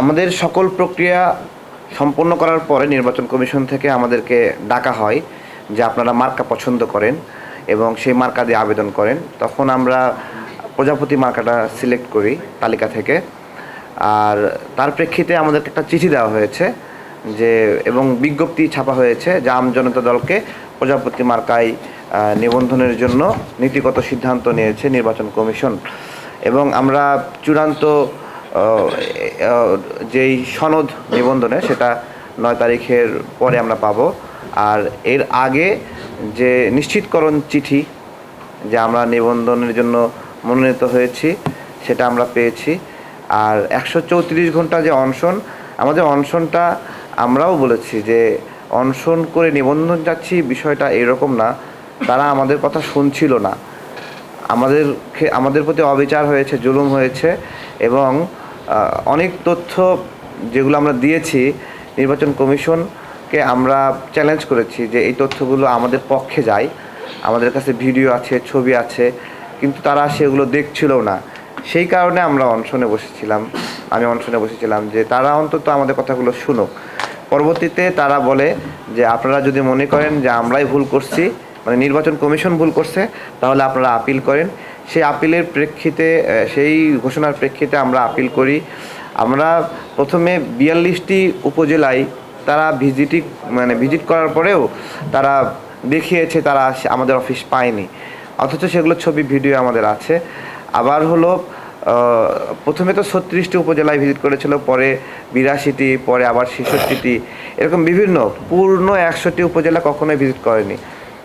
আমাদের সকল প্রক্রিয়া সম্পন্ন করার পরে নির্বাচন কমিশন থেকে আমাদেরকে ডাকা হয় যে আপনারা মার্কা পছন্দ করেন এবং সেই মার্কা দিয়ে আবেদন করেন। তখন আমরা প্রজাপতি মার্কাটা সিলেক্ট করি তালিকা থেকে। আর তার প্রেক্ষিতে আমাদেরকে একটা চিঠি দেওয়া হয়েছে যে, এবং বিজ্ঞপ্তি ছাপা হয়েছে যে আম জনতা দলকে প্রজাপতি মার্কায় নিবন্ধনের জন্য নীতিগত সিদ্ধান্ত নিয়েছে নির্বাচন কমিশন। এবং আমরা চূড়ান্ত যেই সনদ নিবন্ধনে সেটা নয় তারিখের পরে আমরা পাবো। আর এর আগে যে নিশ্চিতকরণ চিঠি যে আমরা নিবন্ধনের জন্য মনোনীত হয়েছি, সেটা আমরা পেয়েছি। আর একশো চৌত্রিশ ঘণ্টা যে অনশন, আমাদের অনশনটা আমরাও বলেছি যে অনশন করে নিবন্ধন যাচ্ছি বিষয়টা এরকম না। তারা আমাদের কথা শুনছিল না। আমাদের আমাদের প্রতি অবিচার হয়েছে, জুলুম হয়েছে এবং অনেক তথ্য যেগুলো আমরা দিয়েছি, নির্বাচন কমিশনকে আমরা চ্যালেঞ্জ করেছি যে এই তথ্যগুলো আমাদের পক্ষে যায়, আমাদের কাছে ভিডিও আছে, ছবি আছে, কিন্তু তারা সেগুলো দেখছিল না। সেই কারণে আমরা অনশনে বসেছিলাম, আমি অনশনে বসেছিলাম যে তারা অন্তত আমাদের কথাগুলো শুনুক। পরবর্তীতে তারা বলে যে আপনারা যদি মনে করেন যে আমরাই ভুল করছি মানে নির্বাচন কমিশন ভুল করছে, তাহলে আপনারা আপিল করেন। সেই আপিলের প্রেক্ষিতে সেই ঘোষণার প্রেক্ষিতে আমরা আপিল করি। আমরা প্রথমে বিয়াল্লিশটি উপজেলায় তারা ভিজিটি মানে ভিজিট করার পরেও তারা দেখিয়েছে, তারা আমাদের অফিস পায়নি। অথচ সেগুলো ছবি ভিডিও আমাদের আছে। আবার হলো প্রথমে তো ছত্রিশটি উপজেলায় ভিজিট করেছিল, পরে বিরাশিটি, পরে আবার ছেষট্টিটি। এরকম বিভিন্ন, পূর্ণ একশোটি উপজেলা কখনোই ভিজিট করেনি।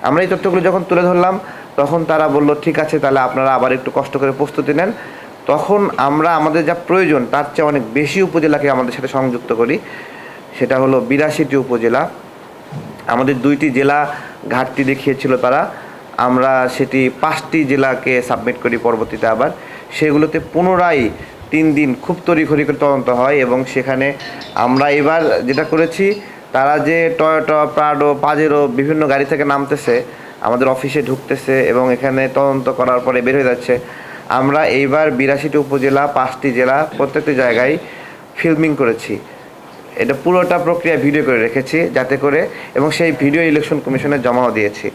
আমরা এই তথ্যগুলো যখন তুলে ধরলাম, তখন তারা বলল, ঠিক আছে, তাহলে আপনারা আবার একটু কষ্ট করে প্রস্তুতি নেন। তখন আমরা, আমাদের যা প্রয়োজন, তার চেয়ে অনেক বেশি উপজেলাকে আমাদের সাথে সংযুক্ত করি। সেটা হলো বিরাশিটি উপজেলা। আমাদের দুইটি জেলা ঘাটতি দেখিয়েছিল তারা। আমরা সেটি পাঁচটি জেলাকে সাবমিট করি পরবর্তীতে আবার। সেগুলোতে পুনরায় তিন দিন খুব তড়িঘড়ি করে তদন্ত হয় এবং সেখানে আমরা এবার যেটা করেছি তারা যে টয়োটা প্রাডো পাজেরো বিভিন্ন গাড়ি থেকে নামতেছে, আমাদের অফিসে ঢুকতেছে এবং এখানে তদন্ত করার পরে বের হয়ে যাচ্ছে। আমরা এইবার বিরাশিটি উপজেলা, পাঁচটি জেলা, প্রত্যেকটি জায়গায় ফিল্মিং করেছি। এটা পুরোটা প্রক্রিয়া ভিডিও করে রেখেছি যাতে করে এবং সেই ভিডিও ইলেকশন কমিশনে জমাও দিয়েছি।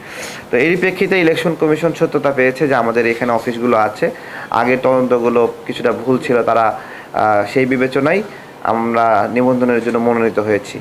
তো এরই প্রেক্ষিতে ইলেকশন কমিশন সত্যতা পেয়েছে যে আমাদের এখানে অফিসগুলো আছে। আগের তদন্তগুলো কিছুটা ভুল ছিল, তারা সেই বিবেচনায় আমরা নিবন্ধনের জন্য মনোনীত হয়েছি।